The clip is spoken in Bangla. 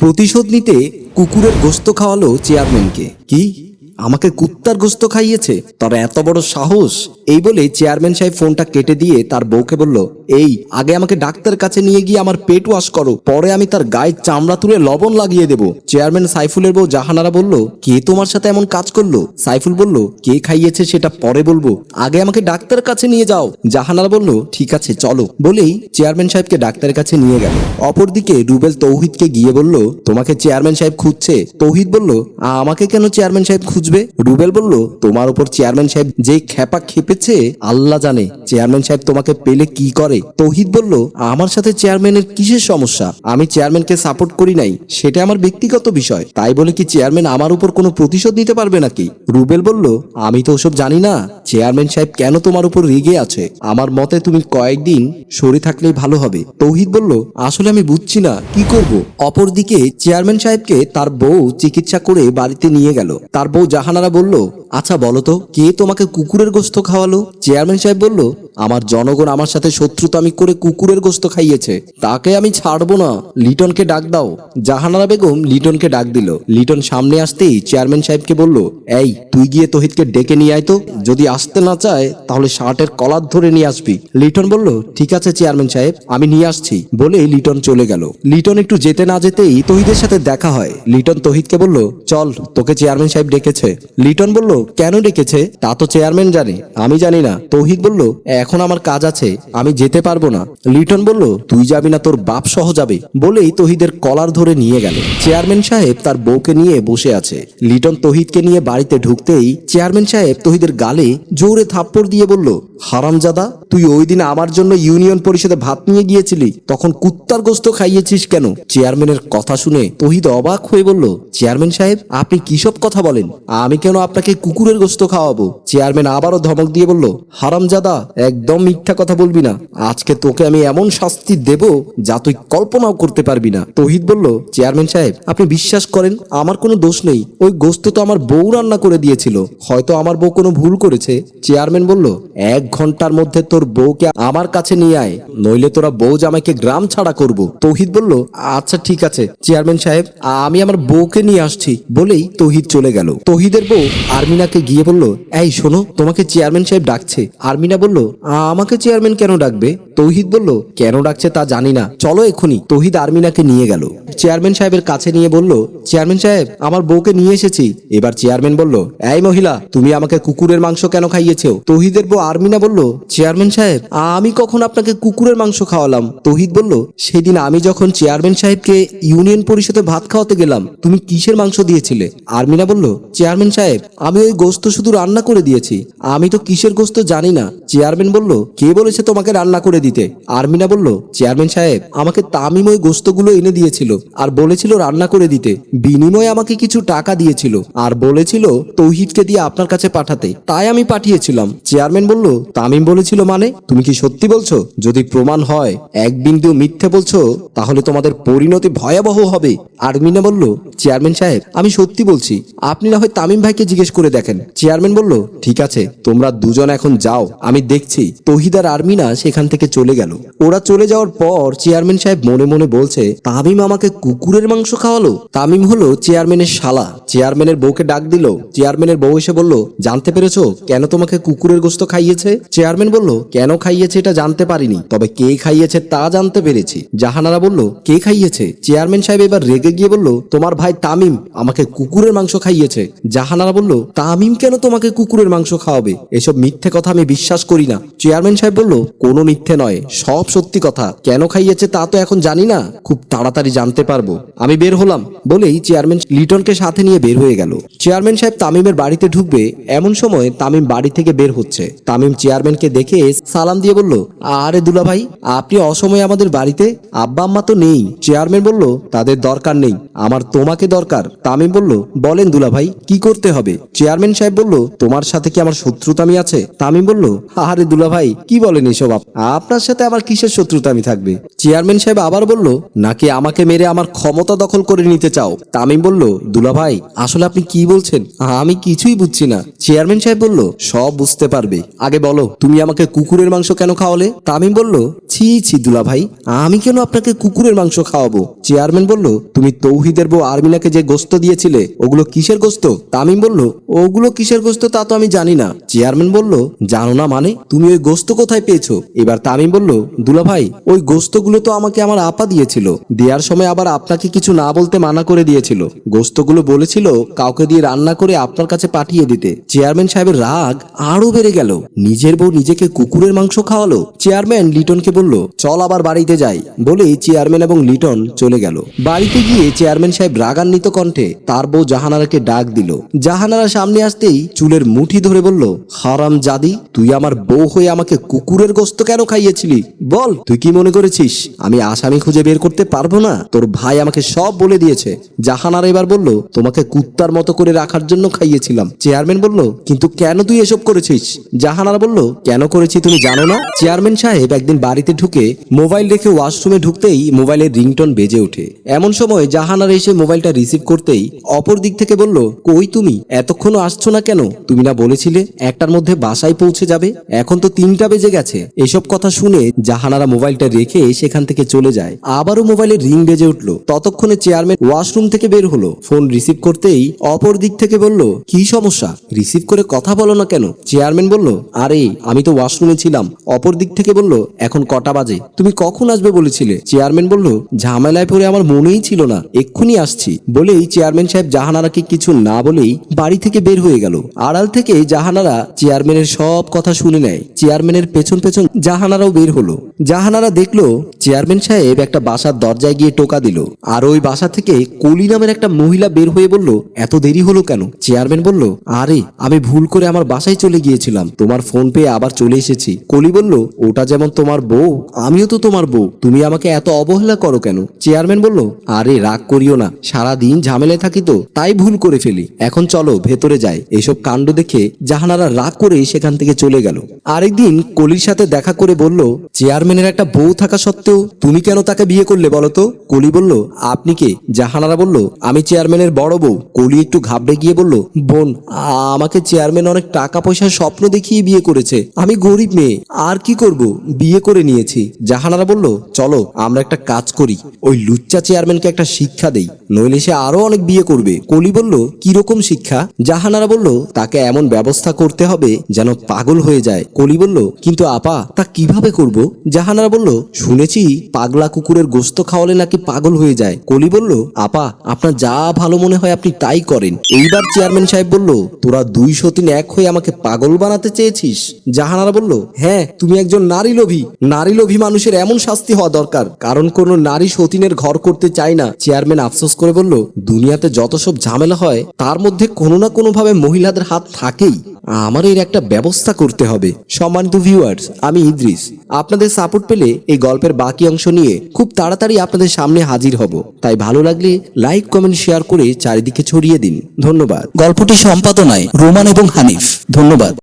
প্রতিশোধ নিতে কুকুরের গোস্ত খাওয়ালো চেয়ারম্যানকে কি? আমাকে কুত্তার গোস্ত খাইয়েছে। তার এত বড় সাহস। এই বলে চেয়ারম্যান সাহেব ফোনটা কেটে দিয়ে তার বউকে বলল, এই, আগে আমাকে ডাক্তার কাছে নিয়ে গিয়ে আমার পেট ওয়াশ করো। পরে আমি তার গায়ের চামড়া তুলে লবণ লাগিয়ে দেব। চেয়ারম্যান সাইফুলের বউ জাহানারা বলল, কে তোমার সাথে এমন কাজ করল? সাইফুল বলল, কে খাইয়েছে সেটা পরে বলব। আগে আমাকে ডাক্তার কাছে নিয়ে যাও। জাহানারা বলল, ঠিক আছে, চলো। বলেই চেয়ারম্যান সাহেবকে ডাক্তারের কাছে নিয়ে গেল। অপরদিকে রুবেল তৌহিদকে গিয়ে বলল, তোমাকে চেয়ারম্যান সাহেব খুঁজছে? তৌহিদ বলল আমাকে কেন চেয়ারম্যান সাহেব খুঁজবে রুবেল বলল, তোমার উপর চেয়ারম্যান সাহেব যে খেপা খেপেছে, আল্লাহ জানে চেয়ারম্যান সাহেব তোমাকে পেলে কি করে। তৌহিদ বলল, আমার সাথে চেয়ারম্যানের কিসের সমস্যা? আমি চেয়ারম্যানকে সাপোর্ট করি নাই, সেটা আমার ব্যক্তিগত বিষয়। তাই বলে কি চেয়ারম্যান আমার উপর কোনো প্রতিশোধ নিতে পারবে নাকি? রুবেল বলল, আমি তো ওসব জানি না। চেয়ারম্যান সাহেব কেন তোমার উপর রেগে আছে? আমার মতে তুমি কয়েকদিন সরে থাকলেই ভালো হবে। তৌহিদ বলল, আসলে আমি বুঝছি না, কি করব? অপরদিকে চেয়ারম্যান সাহেবকে তার বউ চিকিৎসা করে বাড়িতে নিয়ে গেল। তার বউ জাহানারা বলল আচ্ছা বলো তো, কে তোমাকে কুকুরের গোস্ত খাওয়ালো? চেয়ারম্যান সাহেব বলল, আমার জনগণ আমার সাথে শত্রুতা আমি করে কুকুরের গোস্ত খাইয়েছে। তাকে আমি ছাড়বো না। লিটনকে ডাক দাও। জাহানারা বেগম লিটনকে ডাক দিল। লিটন সামনে আসতেই চেয়ারম্যান সাহেবকে বলল, এই, তুই গিয়ে তোহিতকে ডেকে নিয়ে আয় তো। যদি আসতে না চায়, তাহলে শার্টের কলার ধরে নিয়ে আসবি। লিটন বলল, ঠিক আছে চেয়ারম্যান সাহেব, আমি নিয়ে আসছি। বলে লিটন চলে গেল। লিটন একটু যেতে না যেতেই তহিদের সাথে দেখা হয়। লিটন তহিদকে বলল, চল, তোকে চেয়ারম্যান সাহেব ডেকেছে। লিটন বলল, কেন ডেকেছে? তা তো চেয়ারম্যান জানে। আমি জানি না। তৌহিদ বলল, এখন আমার কাজ আছে, আমি যেতে পারব না। লিটন বলল, তুই যাবি না, তোর বাপ সহ যাবে। বলেই তহিদের কলার ধরে নিয়ে গেল। চেয়ারম্যান সাহেব তার বউকে নিয়ে বসে আছে। লিটন তহিদকে নিয়ে বাড়িতে ঢুকতেই চেয়ারম্যান সাহেব তহিদের গালে জোরে থাপ্পড় দিয়ে বলল, হারামজাদা, তুই ওই দিন আমার জন্য ইউনিয়ন পরিষদে ভাত নিয়ে গিয়েছিলি, তখন কুত্তার গোস্ত খাইয়েছিস কেন? চেয়ারম্যানের কথা শুনে তহিদ অবাক হয়ে বলল, চেয়ারম্যান সাহেব, আপনি কিসব কথা বলেন? আমি কেন আপনাকে কুকুরের গোস্ত খাওয়াবো? চেয়ারম্যান আবারও ধমক দিয়ে বলল, হারামজাদা, একদম মিথ্যা কথা বলবি না। আজকে তোকে আমি এমন শাস্তি দেব যা তুই কল্পনাও করতে পারবি না। তহিদ বলল, চেয়ারম্যান সাহেব, আপনি বিশ্বাস করেন, আমার কোনো দোষ নেই। ওই গোস্ত তো আমার বউ রান্না করে দিয়েছিল। হয়তো আমার বউ কোনো ভুল করেছে। চেয়ারম্যান বলল, এক ঘণ্টার মধ্যে তোর বউকে আমার কাছে নিয়ে আয়, নইলে তোরা বউ জামাইকে গ্রাম ছাড়া করব। তৌহিদ বলল আচ্ছা ঠিক আছে। চেয়ারম্যান সাহেব, আমি আমার বউকে নিয়ে আসছি। বলেই তৌহিদ চলে গেল। তৌহিদের বউ আর্মিনাকে গিয়ে বলল, এই শোনো, তোমাকে চেয়ারম্যান সাহেব ডাকছে। আরমিনা বলল আমাকে চেয়ারম্যান কেন ডাকবে? তৌহিদ বলল, কেন ডাকছে তা জানি না। চলো এখনই। তৌহিদ আর্মিনাকে নিয়ে গেল। চেয়ারম্যান সাহেবের কাছে নিয়ে বলল, চেয়ারম্যান সাহেব, আমার বউকে নিয়ে এসেছি। এবার চেয়ারম্যান বলল, এই মহিলা, তুমি আমাকে কুকুরের মাংস কেন খাইয়েছো? তৌহিদের বউ আর্মিনা বলল, চেয়ারম্যান সাহেব আমি কখন আপনাকে কুকুরের মাংস খাওয়ালাম? তৌহিদ বলল, সেদিন আমি যখন চেয়ারম্যান সাহেবকে ইউনিয়ন পরিষদে ভাত খাওয়াতে গেলাম, তুমি কিসের মাংস দিয়েছিলে? আর্মিনা বলল, চেয়ারম্যান সাহেব, আমি ওই গোস্ত শুধু রান্না করে দিয়েছি। আমি তো কিসের গোস্ত জানি না। চেয়ারম্যান বলল, কে বলেছে তোমাকে রান্না করে দিতে? আরমিনা বলল, চেয়ারম্যান সাহেব, আমাকে তামিম ওই গোস্তগুলো এনে দিয়েছিল আর বলেছিল রান্না করে দিতে। বিনিময়ে আমাকে কিছু টাকা দিয়েছিল আর বলেছিল তৌহিদকে দিয়ে আপনার কাছে পাঠাতে। তাই আমি পাঠিয়েছিলাম। চেয়ারম্যান বলল, তামিম বলেছিল মানে? তুমি কি সত্যি বলছো? যদি প্রমাণ হয়, এক বিন্দু মিথ্যে বলছো, তাহলে তোমাদের পরিণতি ভয়াবহ হবে। আরমিনা বলল, চেয়ারম্যান সাহেব, আমি সত্যি বলছি। আপনি না হয় তামিম ভাইকে জিজ্ঞেস করে দেখেন। চেয়ারম্যান বলল ঠিক আছে, তোমরা দুজন এখন যাও, আমি দেখছি। তহিদ আর আরমিনা সেখান থেকে চলে গেল। ওরা চলে যাওয়ার পর চেয়ারম্যান সাহেব মনে মনে বলছে, তামিম আমাকে কুকুরের মাংস খাওয়ালো? তামিম হলো চেয়ারম্যানের শালা। চেয়ারম্যানের বউকে ডাক দিল। চেয়ারম্যানের বউ এসে বলল, জানতে পেরেছ কেন তোমাকে কুকুরের গোস্ত খাইয়েছে? চেয়ারম্যান বলল, কেন খাইয়েছে এটা জানতে পারিনি, তবে কে খাইয়েছে তা জানতে পেরেছি। জাহানারা বলল, কে খাইয়েছে? চেয়ারম্যান সাহেব এবার রেগে গিয়ে বলল, তোমার ভাই তামিম আমাকে কুকুরের মাংস খাইয়েছে। জাহানারা বলল, তামিম কেন তোমাকে কুকুরের মাংস খাওয়াবে। এসব মিথ্যে কথা আমি বিশ্বাস করি না। চেয়ারম্যান সাহেব বলল, কোনো মিথ্যে নয়, সব সত্যি কথা। কেন খাইয়েছে তা তো এখন জানি না। খুব তাড়াতাড়ি জানতে পারব। আমি বের হলাম। বলেই চেয়ারম্যান লিটনকে সাথে নিয়ে বের হয়ে গেল। চেয়ারম্যান সাহেব তামিমের বাড়িতে ঢুকবে। এমন সময় তামিম বাড়ি থেকে বের হচ্ছে। তামিম চেয়ারম্যানকে দেখে সালাম দিয়ে বলল, আরে দুলা ভাই আপনি অসময়ে আমাদের বাড়িতে? আব্বা আম্মা তো নেই। চেয়ারম্যান বলল, তাদের দরকার নেই, আমার তোমাকে দরকার। তামিম বলল, বলেন দুলা ভাই কি করতে হবে? চেয়ারম্যান সাহেব বলল, তোমার সাথে কি আমার শত্রুতামি আছে? তামিম বলল আরে দুলা ভাই কি বলেন এসব আপ- আপনার সাথে আবার কিসের শত্রুতামি থাকবে? চেয়ারম্যান সাহেব আবার বলল, নাকি আমাকে মেরে আমার ক্ষমতা দখল করে নিতে চাও? তামিম বলল দুলা ভাই আসলে আপনি কি বলছেন? আমি কিছুই বুঝছি না। চেয়ারম্যান সাহেব বলল, সব বুঝতে পারবে। আগে বলো, তুমি আমাকে কুকুরের মাংস কেন খাওয়ালে? তামিম বলল, ছি ছি দুলা ভাই আমি কেন আপনাকে কুকুরের মাংস খাওয়াবো? চেয়ারম্যান বলল, তুমি তৌহিদের বউ আর্মিনাকে যে গোস্ত দিয়েছিলে, ওগুলো কিসের গোস্ত? তামিম বলল, ওগুলো কিসের গোস্ত তা তো আমি জানি না। চেয়ারম্যান বলল, জানো না মানে? তুমি ওই গোস্ত কোথায় পেয়েছ? এবার তামিম বলল, দুলা ভাই, ওই গোস্তগুলো তো আমাকে আমার আপা দিয়েছিল। দেওয়ার সময় আবার আপনাকে কিছু না বলতে মানা করে দিয়েছিল। গোস্তগুলো বলেছিল কাউকে দিয়ে রান্না করে আপনার কাছে পাঠিয়ে দিতে। চেয়ারম্যান সাহেবের রাগ আরও বেড়ে গেল। নিজের বউ নিজেকে কুকুরের মাংস খাওয়ালো। চেয়ারম্যান লিটনকে বলল, চল আবার বাড়িতে যাই। বলেই চেয়ারম্যান এবং লিটন চলে গেল। বাড়িতে গিয়ে চেয়ারম্যান সাহেব রাগান্বিত কণ্ঠে তার বউ জাহানারাকে ডাক দিল। জাহানারা সামনে আসতেই চুলের মুঠি ধরে বলল, হারাম জাদি, তুই আমার বউ হয়ে আমাকে কুকুরের গোস্ত কেন খাইয়েছিলি? বল, তুই কি মনে করেছিস, আমি আসামি খুঁজে বের করতে পারব না? তোর ভাই আমাকে সব বলে দিয়েছে। জাহানারা এবার বলল, তোমাকে কুত্তার মতো করে রাখার জন্য খাইয়েছিলাম। চেয়ারম্যান বলল, কিন্তু কেন তুই এসব করেছিস? জাহানারা বলল, কেন করেছি তুমি জানো না? চেয়ারম্যান সাহেব একদিন বাড়িতে ঢুকে মোবাইল রেখে ওয়াশরুমে ঢুকতেই মোবাইলের রিংটন বেজে ওঠে। এমন সময় জাহানারা এসে মোবাইলটা রিসিভ করতেই অপর দিক থেকে বলল, কই তুমি? এতক্ষণ আসছো না কেন? তুমি না বলেছিলে একটার মধ্যে বাসায় পৌঁছে যাবে। এখন তো তিনটা বেজে গেছে। এসব কথা শুনে জাহানারা মোবাইলটা রেখে সেখান থেকে চলে যায়। আবারও মোবাইলের রিং বেজে উঠল। ততক্ষণে চেয়ারম্যান ওয়াশরুম থেকে বের হলো। ফোন রিসিভ করতেই অপর দিক থেকে বলল, কি সমস্যা? রিসিভ করে কথা বলো না কেন? চেয়ারম্যান বলল, আরে, আমি তো ওয়াশরুমে ছিলাম। অপর দিক থেকে বলল, এখন কটা বাজে? তুমি কখন আসবে বলেছিলে? চেয়ারম্যান বলল, ঝামেলায় পড়ে আমার মনেই ছিল না। এক্ষুনি আসছি। বলেই চেয়ারম্যান সাহেব জাহানারাকে কিছু না বলেই বাড়ি থেকে বের হয়ে গেল। আড়াল থেকে জাহানারা চেয়ারম্যানের সব কথা শুনে নেয়। চেয়ারম্যানের পেছন পেছন জাহানারাও বের হলো। জাহানারা দেখল চেয়ারম্যান সাহেব একটা বাসার দরজায় গিয়ে টোকা দিল। আর ওই বাসা থেকে কলি নামের একটা মহিলা বের হয়ে বলল, এত দেরি হলো কেন? চেয়ারম্যান বলল, আরে, আমি ভুল করে আমার বাসায় চলে গিয়েছিলাম। তোমার ফোন পেয়ে আবার চলে এসেছি। কলি বলল, ওটা যেমন তোমার বউ, আমিও তো তোমার বউ। তুমি আমাকে এত অবহেলা করো কেন? চেয়ারম্যান বলল, আরে, রাগ করিও না। সারা দিন ঝামেলায় থাকি তো, তাই ভুল করে ফেলি। এখন চলো ভেতরে যাই। এসব কাণ্ড দেখে জাহানারা রাগ করে সেখান থেকে চলে গেল। আরেকদিন কলির সাথে দেখা করে বলল, চেয়ারম্যানের একটা বউ থাকা সত্ত্বেও তুমি কেন তাকে বিয়ে করলে বলো তো? কলি বলল, আপনি কে? জাহানারা বলল, আমি চেয়ারম্যানের বড় বউ। কলি একটু ঘাবড়ে গিয়ে বলল, বোন, আমাকে চেয়ারম্যান অনেক টাকা পয়সার স্বপ্ন দেখিয়ে বিয়ে করেছে। আমি গরিব মেয়ে, আর কি করব? বিয়ে করে নিয়েছি। জাহানারা বলল, চলো, আমরা একটা কাজ করি। ওই লুচ্চা চেয়ারম্যানকে একটা শিক্ষা দেই, নইলে সে আরও অনেক বিয়ে করবে। কলি বলল কীরকম শিক্ষা? জাহানারা বলল, তাকে এমন ব্যবস্থা করতে হবে যেন পাগল হয়ে যায়। কলি বলল, কিন্তু আপা, তা কীভাবে করব? জাহানারা বলল, শুনেছি পাগলা কুকুরের গোস্ত খাওয়ালে নাকি পাগল হয়ে যায়। কলি বলল, আপা, আপনার যা ভালো মনে হয় আপনি তাই করেন। এইবার চেয়ারম্যান সাহেব বলল, তোরা দুই সতীন এক হয়ে আমাকে পাগল বানাতে চেয়েছিস? জাহানারা বলল হ্যাঁ তুমি একজন নারী লোভী। নারী লোভী মানুষের এমন শাস্তি হওয়া দরকার। কারণ কোনো নারী সতীনের ঘর করতে চায় না। চেয়ারম্যান আফসোস করে বলল, দুনিয়াতে যত সব ঝামেলা হয়, তার মধ্যে কোনো না কোনো ভাবে মহিলাদের হাত থাকেই। আমার এর একটা ব্যবস্থা করতে হবে। সম্মানিত ভিউয়ার্স আমি ইদ্রিস। আপনাদের সাপোর্ট পেলে এই গল্পের বাকি অংশ নিয়ে খুব তাড়াতাড়ি আপনাদের সামনে হাজির হব। তাই ভালো লাগলে লাইক কমেন্ট শেয়ার করে চারিদিকে ছড়িয়ে দিন। ধন্যবাদ। গল্পটি সম্পাদনায় রোমান এবং হানিফ। ধন্যবাদ।